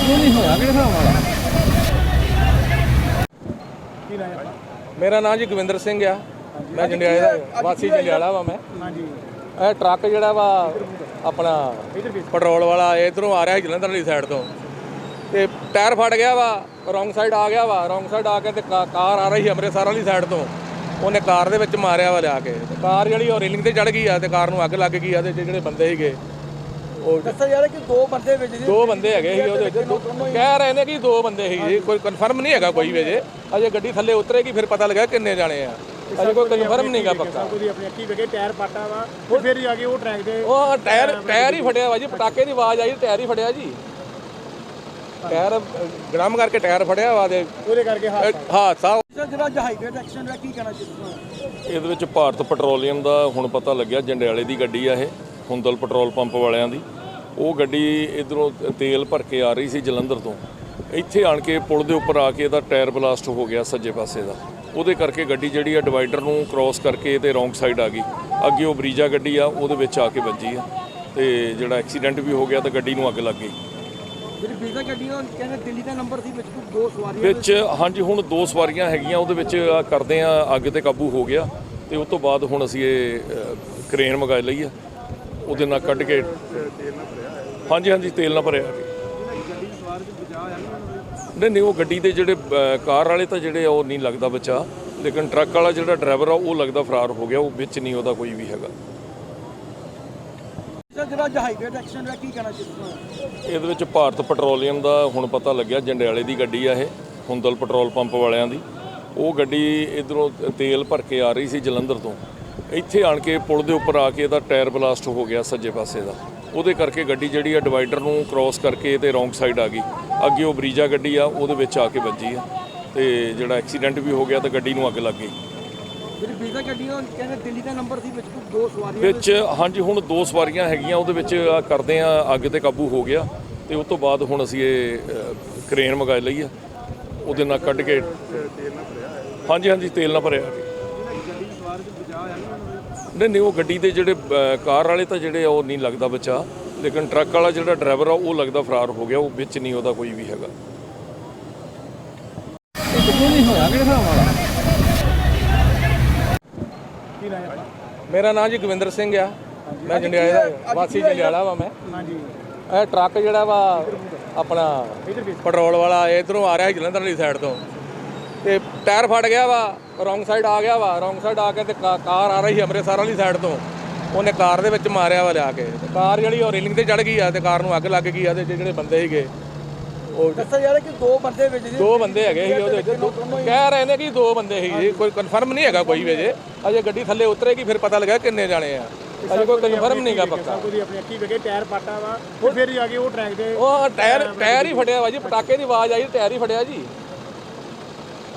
ਕਿਉਂ ਨਹੀਂ ਹੋਇਆ? ਕਿਹੜੇ ਹਿਸਾਬ ਨਾਲ? ਕੀ ਰਾਇ ਆਪਣਾ ਮੇਰਾ ਨਾਮ ਜੀ ਗੋਵਿੰਦਰ ਸਿੰਘ ਆ। ਮੈਂ ਜੰਡਿਆਲੇ ਦਾ ਵਾਸੀ ਜੰਡਿਆਲਾ ਵਾ ਮੈਂ। ਹਾਂਜੀ। ਇਹ ਟਰੱਕ ਜਿਹੜਾ ਵਾ ਆਪਣਾ ਪੈਟਰੋਲ ਵਾਲਾ ਇਧਰੋਂ ਆ ਰਿਹਾ ਜਲੰਧਰ ਵਾਲੀ ਸਾਈਡ ਤੋਂ। ਤੇ ਟਾਇਰ ਫਟ ਗਿਆ ਵਾ ਰੋਂਗ ਸਾਈਡ ਆ ਗਿਆ ਵਾ। ਰੋਂਗ ਸਾਈਡ ਆ ਕੇ ਤੇ ਕਾਰ ਆ ਰਹੀ ਅੰਮ੍ਰਿਤਸਰ ਵਾਲੀ ਸਾਈਡ ਤੋਂ। ਉਹਨੇ ਕਾਰ ਦੇ ਵਿੱਚ ਮਾਰਿਆ ਵਾ ਲਿਆ ਕੇ। ਕਾਰ ਜਿਹੜੀ ਉਹ ਰੇਲਿੰਗ ਤੇ ਚੜ ਗਈ ਆ ਤੇ ਕਾਰ ਨੂੰ ਅੱਗ ਲੱਗ ਗਈ ਆ ਤੇ ਜਿਹੜੇ ਬੰਦੇ ਸੀਗੇ ਉਹ ਦੱਸਿਆ ਜਾ ਰਿਹਾ ਕਿ ਦੋ ਬੰਦੇ ਵਿੱਚ ਜੀ ਦੋ ਬੰਦੇ ਹੈਗੇ ਸੀ ਉਹਦੇ ਵਿੱਚ। ਦੋ- ਕਹਿ ਰਹੇ ਨੇ ਕਿ ਦੋ ਬੰਦੇ ਸੀ ਜੀ ਕੋਈ ਕਨਫਰਮ ਨਹੀਂ ਹੈਗਾ ਕੋਈ ਵੀ ਅਜੇ। ਗੱਡੀ ਥੱਲੇ ਉਤਰੇਗੀ ਫਿਰ ਪਤਾ ਲੱਗਾ ਕਿੰਨੇ ਜਾਣੇ ਆ। ਅਜੇ ਕੋਈ ਕਨਫਰਮ ਨਹੀਂਗਾ ਪੱਕਾ। ਆਪਣੀ ਅੱਖੀ ਵੇਖੇ ਟਾਇਰ ਪਾਟਾ ਵਾ ਤੇ ਫਿਰ ਹੀ ਆ ਕੇ ਉਹ ਟਰੈਕ ਦੇ ਉਹ ਟਾਇਰ ਟਾਇਰ ਹੀ ਫਟਿਆ ਵਾ ਜੀ ਪਟਾਕੇ ਦੀ ਆਵਾਜ਼ ਆਈ ਟਾਇਰ ਹੀ ਫਟਿਆ ਜੀ। ਟਾਇਰ ਗ੍ਰਾਮ ਕਰਕੇ ਟਾਇਰ ਫਟਿਆ ਵਾ ਤੇ ਉਹਦੇ ਕਰਕੇ ਹਾਦਸਾ। ਜਿਹੜਾ ਜਹਾਈਵੇ ਦਾ ਐਕਸੀਡੈਂਟ ਦਾ ਕੀ ਕਹਿਣਾ ਚਾਹੀਦਾ ਇਹਦੇ ਵਿੱਚ ਭਾਰਤ ਪੈਟਰੋਲੀਅਮ ਦਾ ਹੁਣ ਪਤਾ ਲੱਗਿਆ ਜੰਡਿਆਲੇ ਦੀ ਗੱਡੀ ਆ ਇਹ। ਹੁੰਦਲ ਪੈਟਰੋਲ ਪੰਪ ਵਾਲਿਆਂ ਦੀ ਉਹ ਗੱਡੀ ਇਧਰੋਂ ਤੇਲ ਭਰ ਕੇ ਆ ਰਹੀ ਸੀ ਜਲੰਧਰ ਤੋਂ। ਇੱਥੇ ਆਣ ਕੇ ਪੁਲ ਦੇ ਉੱਪਰ ਆ ਕੇ ਇਹਦਾ ਟਾਇਰ ਬਲਾਸਟ ਹੋ ਗਿਆ ਸੱਜੇ ਪਾਸੇ ਦਾ। ਉਹਦੇ ਕਰਕੇ ਗੱਡੀ ਜਿਹੜੀ ਆ ਡਿਵਾਈਡਰ ਨੂੰ ਕ੍ਰਾਸ ਕਰਕੇ ਤੇ ਰੋਂਗ ਸਾਈਡ ਆ ਗਈ। ਅੱਗੇ ਉਹ ਬਰੀਜਾ ਗੱਡੀ ਆ ਉਹਦੇ ਵਿੱਚ ਆ ਕੇ ਵੱਜੀ ਆ। ਤੇ ਜਿਹੜਾ ਐਕਸੀਡੈਂਟ ਵੀ ਹੋ ਗਿਆ ਤਾਂ ਗੱਡੀ ਨੂੰ ਅੱਗ ਲੱਗ ਗਈ। ਜਿਹੜੀ ਬੀਜ਼ਾ ਗੱਡੀ ਉਹ ਕਹਿੰਦੇ ਦਿੱਲੀ ਦਾ ਨੰਬਰ ਸੀ ਵਿੱਚ ਦੋ ਸਵਾਰੀਆਂ ਵਿੱਚ ਹਾਂਜੀ ਹੁਣ ਦੋ ਸਵਾਰੀਆਂ ਹੈਗੀਆਂ ਉਹਦੇ ਵਿੱਚ ਕਰਦੇ ਆ ਅੱਗ ਤੇ ਕਾਬੂ ਹੋ ਗਿਆ। ਤੇ ਉਸ ਤੋਂ ਬਾਅਦ ਹੁਣ ਅਸੀਂ ਇਹ ਕ੍ਰੇਨ ਮੰਗਾ ਲਈ ਆ। ਉਹਦੇ ਨਾਲ ਕੱਢ ਕੇ ਹਾਂਜੀ ਹਾਂਜੀ ਤੇਲ ਨਾਲ ਭਰਿਆ ਆ ਨਹੀਂ ਨਹੀਂ ਉਹ ਗੱਡੀ ਦੇ ਜਿਹੜੇ ਕਾਰ ਵਾਲੇ ਤਾਂ ਜਿਹੜੇ ਉਹ ਨਹੀਂ ਲੱਗਦਾ ਬਚਾ। ਲੇਕਿਨ ਟਰੱਕ ਵਾਲਾ ਜਿਹੜਾ ਡਰਾਈਵਰ ਆ ਉਹ ਲੱਗਦਾ ਫਰਾਰ ਹੋ ਗਿਆ। ਉਹ ਵਿੱਚ ਨਹੀਂ ਉਹਦਾ ਕੋਈ ਵੀ ਹੈਗਾ। ਇਹਦੇ ਵਿੱਚ ਭਾਰਤ ਪੈਟਰੋਲੀਅਮ ਦਾ ਹੁਣ ਪਤਾ ਲੱਗਿਆ ਜੰਡਿਆਲੇ ਦੀ ਗੱਡੀ ਆ ਇਹ ਹੁੰਦਲ ਪੈਟਰੋਲ ਪੰਪ ਵਾਲਿਆਂ ਦੀ। ਉਹ ਗੱਡੀ ਇਧਰੋਂ ਤੇਲ ਭਰ ਕੇ ਆ ਰਹੀ ਸੀ ਜਲੰਧਰ ਤੋਂ। ਇੱਥੇ ਆਣ ਕੇ ਪੁਲ ਦੇ ਉੱਪਰ ਆ ਕੇ ਇਹਦਾ ਟਾਇਰ ਬਲਾਸਟ ਹੋ ਗਿਆ ਸੱਜੇ ਪਾਸੇ ਦਾ। ਉਹਦੇ ਕਰਕੇ ਗੱਡੀ ਜਿਹੜੀ ਆ ਡਿਵਾਈਡਰ ਨੂੰ ਕ੍ਰਾਸ ਕਰਕੇ ਤੇ ਰੋਂਗ ਸਾਈਡ ਆ ਗਈ। ਅੱਗੇ ਉਹ ਬਰੀਜਾ ਗੱਡੀ ਆ ਉਹਦੇ ਵਿੱਚ ਆ ਕੇ ਵੱਜੀ ਆ। ਤੇ ਜਿਹੜਾ ਐਕਸੀਡੈਂਟ ਵੀ ਹੋ ਗਿਆ ਤਾਂ ਗੱਡੀ ਨੂੰ ਅੱਗ ਲੱਗ ਗਈ। ਜਿਹੜੀ ਬੀਜ਼ਾ ਗੱਡੀ ਉਹ ਕਹਿੰਦੇ ਦਿੱਲੀ ਦਾ ਨੰਬਰ ਸੀ ਵਿੱਚ ਦੋ ਸਵਾਰੀਆਂ ਵਿੱਚ ਹਾਂਜੀ ਹੁਣ ਦੋ ਸਵਾਰੀਆਂ ਹੈਗੀਆਂ ਉਹਦੇ ਵਿੱਚ ਕਰਦੇ ਆ ਅੱਗ ਤੇ ਕਾਬੂ ਹੋ ਗਿਆ। ਤੇ ਉਸ ਤੋਂ ਬਾਅਦ ਹੁਣ ਅਸੀਂ ਇਹ ਕ੍ਰੇਨ ਮੰਗਾ ਲਈ ਆ। ਉਹਦੇ ਨਾਲ ਕੱਢ ਕੇ ਹਾਂਜੀ ਹਾਂਜੀ ਤੇਲ ਨਾਲ ਭਰਿਆ ਨਹੀਂ ਨਹੀਂ ਉਹ ਗੱਡੀ ਦੇ ਜਿਹੜੇ ਕਾਰ ਵਾਲੇ ਤਾਂ ਜਿਹੜੇ ਉਹ ਨਹੀਂ ਲੱਗਦਾ ਬਚਾ। ਲੇਕਿਨ ਟਰੱਕ ਵਾਲਾ ਜਿਹੜਾ ਡਰਾਈਵਰ ਆ ਉਹ ਲੱਗਦਾ ਫਰਾਰ ਹੋ ਗਿਆ। ਉਹ ਵਿੱਚ ਨਹੀਂ ਉਹਦਾ ਕੋਈ ਵੀ ਹੈਗਾ। ਮੇਰਾ ਨਾਮ ਜੀ ਗੋਵਿੰਦਰ ਸਿੰਘ ਆ। ਮੈਂ ਜੰਡਿਆਲੇ ਦਾ ਵਾਸੀ ਜੰਡਿਆਲਾ ਵਾ ਮੈਂ। ਹਾਂਜੀ। ਇਹ ਟਰੱਕ ਜਿਹੜਾ ਵਾ ਆਪਣਾ ਪੈਟਰੋਲ ਵਾਲਾ ਇਧਰੋਂ ਆ ਰਿਹਾ ਜਲੰਧਰ ਵਾਲੀ ਸਾਈਡ ਤੋਂ। ਤੇ ਟਾਇਰ ਫਟ ਗਿਆ ਵਾ। ਰੋਂਗ ਸਾਈਡ ਆ ਗਿਆ ਵਾ ਰੋਂਗ ਸਾਈਡ ਆ ਕੇ ਤੇ ਕਾ- ਕਾਰ ਆ ਰਹੀ ਸੀ ਅੰਮ੍ਰਿਤਸਰ ਵਾਲੀ ਸਾਈਡ ਤੋਂ। ਉਹਨੇ ਕਾਰ ਦੇ ਵਿੱਚ ਮਾਰਿਆ ਵਾ ਲਿਆ ਕੇ। ਤੇ ਕਾਰ ਜਿਹੜੀ ਉਹ ਰੇਲਿੰਗ ਤੇ ਚੜ ਗਈ ਆ ਤੇ ਕਾਰ ਨੂੰ ਅੱਗ ਲੱਗ ਗਈ ਆ ਤੇ ਜਿਹੜੇ ਬੰਦੇ ਸੀਗੇ ਉਹ ਦੱਸਿਆ ਜਾ ਰਿਹਾ ਕਿ ਦੋ ਬੰਦੇ ਵਿੱਚ ਜੀ ਦੋ ਬੰਦੇ ਹੈਗੇ ਸੀ ਉਹਦੇ ਵਿੱਚ। ਦੋ- ਕਹਿ ਰਹੇ ਨੇ ਕਿ ਦੋ ਬੰਦੇ ਸੀ ਜੀ ਕੋਈ ਕਨਫਰਮ ਨਹੀਂ ਹੈਗਾ ਕੋਈ ਵੀ ਅਜੇ। ਅਜੇ ਗੱਡੀ ਥੱਲੇ ਉਤਰੇਗੀ ਫਿਰ ਪਤਾ ਲੱਗਾ ਕਿੰਨੇ ਜਾਣੇ ਆ। ਅਜੇ ਕੋਈ ਕਨਫਰਮ ਨਹੀਂਗਾ ਪੱਕਾ। ਉਹਦੀ ਆਪਣੀ ਅੱਖੀ ਵੇਖੇ ਟਾਇਰ ਪਾਟਾ ਵਾ ਤੇ ਫਿਰ ਹੀ ਆ ਕੇ ਉਹ ਟਰੈਕ ਦੇ ਉਹ ਟਾਇਰ ਟਾਇਰ ਹੀ ਫਟਿਆ ਵਾ ਜੀ ਪਟਾਕੇ ਦੀ ਆਵਾਜ਼ ਆਈ ਟਾਇਰ ਹੀ ਫਟਿਆ ਜੀ।